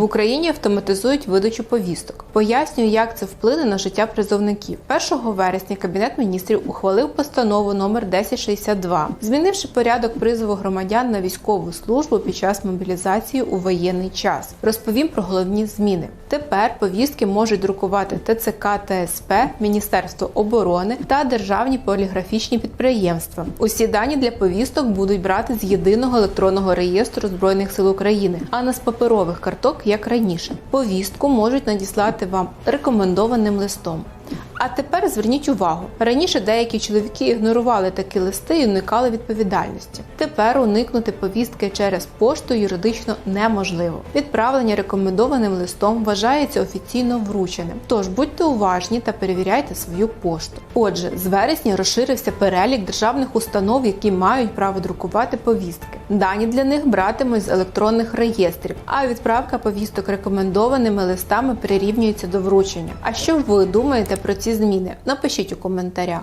В Україні автоматизують видачу повісток. Пояснюю, як це вплине на життя призовників. 1 вересня Кабінет міністрів ухвалив постанову номер 1062, змінивши порядок призову громадян на військову службу під час мобілізації у воєнний час. Розповім про головні зміни. Тепер повістки можуть друкувати ТЦК та СП, Міністерство оборони та державні поліграфічні підприємства. Усі дані для повісток будуть брати з єдиного електронного реєстру збройних сил України, а не з паперових карток, як раніше. Повістку можуть надіслати вам рекомендованим листом. А тепер зверніть увагу: раніше деякі чоловіки ігнорували такі листи і уникали відповідальності. Тепер уникнути повістки через пошту юридично неможливо. Відправлення рекомендованим листом вважається офіційно врученим. Тож будьте уважні та перевіряйте свою пошту. Отже, з вересня розширився перелік державних установ, які мають право друкувати повістки. Дані для них братимуть з електронних реєстрів, а відправка повісток рекомендованими листами прирівнюється до вручення. А що ви думаєте про ці зміни? Напишіть у коментарях.